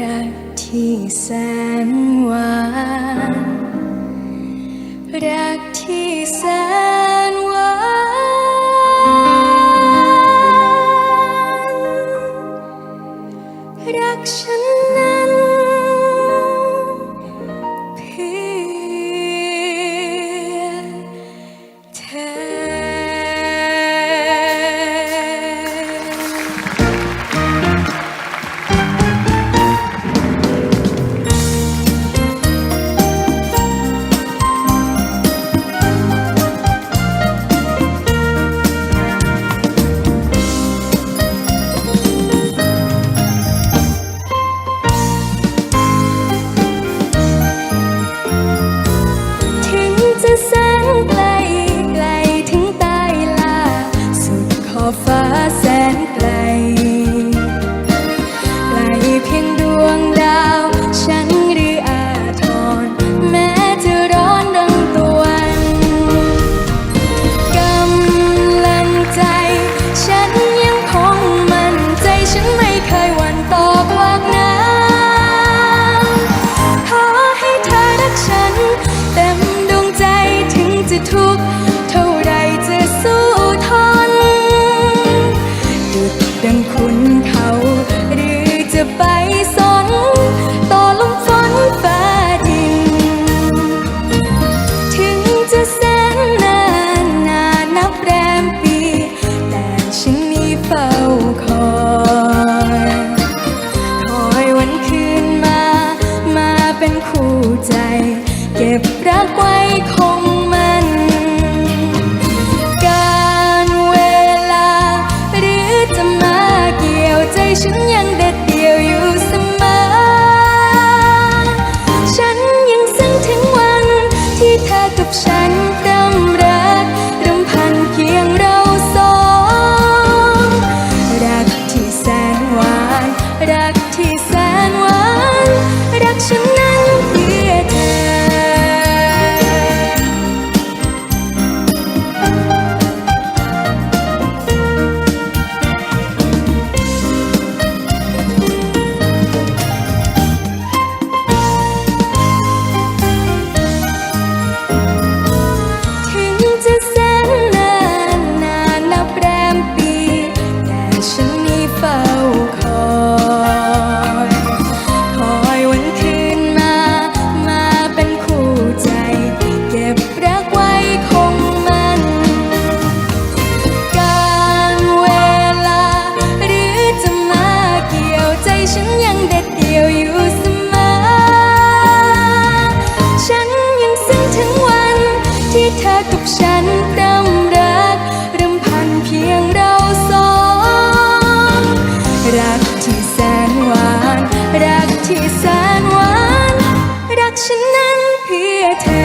รักที่แสนหวาน รักที่แสนหวาน รักฉันนะ บรักไว้คงมัน การเวลา หรือจะมาเกี่ยวใจฉันยังเด็ดเดี่ยวอยู่ เพียงเราสองรักที่แสนหวานรักที่แสนหวานรักฉันนั้นเพียงเธอ